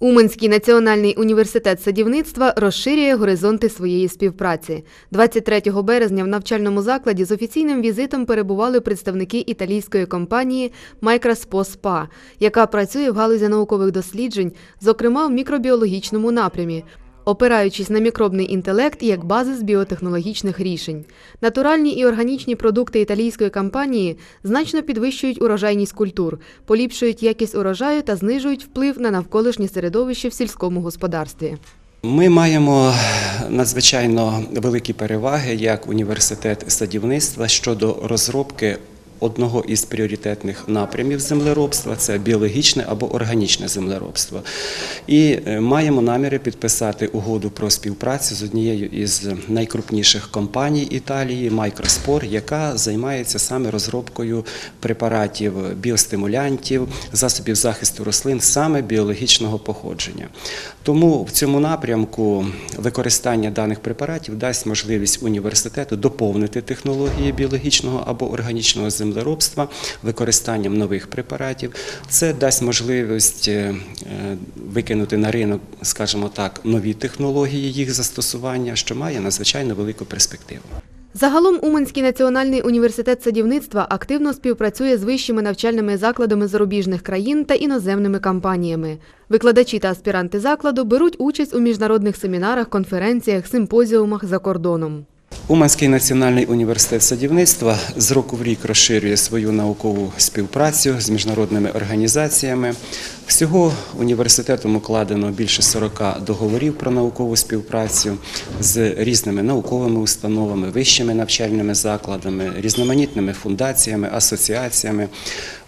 Уманський національний університет садівництва розширює горизонти своєї співпраці. 23 березня в навчальному закладі з офіційним візитом перебували представники італійської компанії «Майкраспоспа», яка працює в галузі наукових досліджень, зокрема в мікробіологічному напрямі. Опираючись на мікробний інтелект як базис біотехнологічних рішень, натуральні і органічні продукти італійської компанії значно підвищують урожайність культур, поліпшують якість урожаю та знижують вплив на навколишнє середовище в сільському господарстві. Ми маємо надзвичайно великі переваги як університет садівництва щодо розробки. Одного із пріоритетних напрямів землеробства це біологічне або органічне землеробство. І е, маємо наміри підписати угоду про співпрацю з однією із найкрупніших компаній Італії Майкроспор, яка займається саме розробкою препаратів біостимулянтів, засобів захисту рослин саме біологічного походження. Тому в цьому напрямку використання даних препаратів дасть можливість університету доповнити технології біологічного або органічного землеробства використанням нових препаратів. Це дасть можливість е, е, викинути на ринок, скажімо так, нові технології їх застосування, що має надзвичайно велику перспективу. Загалом Уманський національний університет садівництва активно співпрацює з вищими навчальними закладами зарубіжних країн та іноземними компаніями. Викладачі та аспіранти закладу беруть участь у міжнародних семінарах, конференціях, симпозіумах за кордоном. Уманський національний університет садівництва з року в рік розширює свою наукову співпрацю з міжнародними організаціями. Всього університетом укладено більше 40 договорів про наукову співпрацю з різними науковими установами, вищими навчальними закладами, різноманітними фундаціями, асоціаціями.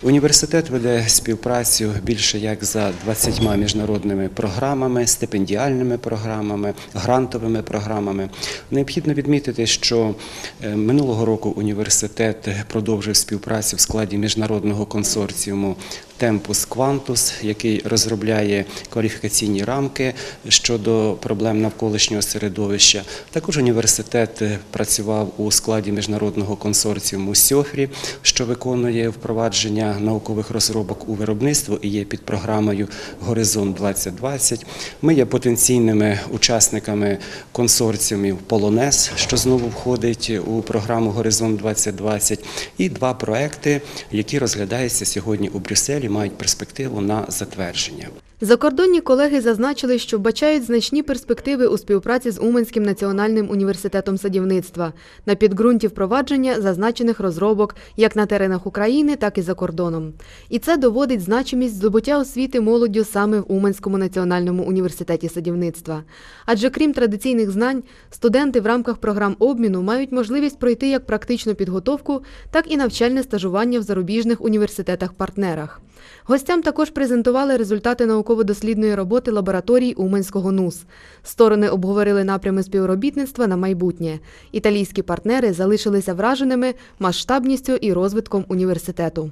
Університет веде співпрацю більше як за 20 міжнародними програмами, стипендіальними програмами, грантовими програмами. Необхідно відмітити, що е, минулого року університет продовжив співпрацю в складі міжнародного консорціуму Темпус Квантус, який розробляє кваліфікаційні рамки щодо проблем навколишнього середовища. Також університет працював у складі міжнародного консорціуму Сьофрі, що виконує впровадження наукових розробок у виробництво і є під програмою Горизонт 2020. Ми є потенційними учасниками консорціумів Полонез, що знову входить у програму Горизонт 2020, і два проекти, які розглядаються сьогодні у Брюсселі, мають перспективу на затвердження. Закордонні колеги зазначили, що вбачають значні перспективи у співпраці з Уманським національним університетом садівництва на підґрунті впровадження зазначених розробок як на теренах України, так і за кордоном. І це доводить значимість здобуття освіти молоддю саме в Уманському національному університеті садівництва. Адже крім традиційних знань, студенти в рамках програм обміну мають можливість пройти як практичну підготовку, так і навчальне стажування в зарубіжних університетах-партнерах. Гостям також презентували результати науково-дослідної роботи лабораторій Уманського НУС. Сторони обговорили напрями співробітництва на майбутнє. Італійські партнери залишилися враженими масштабністю і розвитком університету.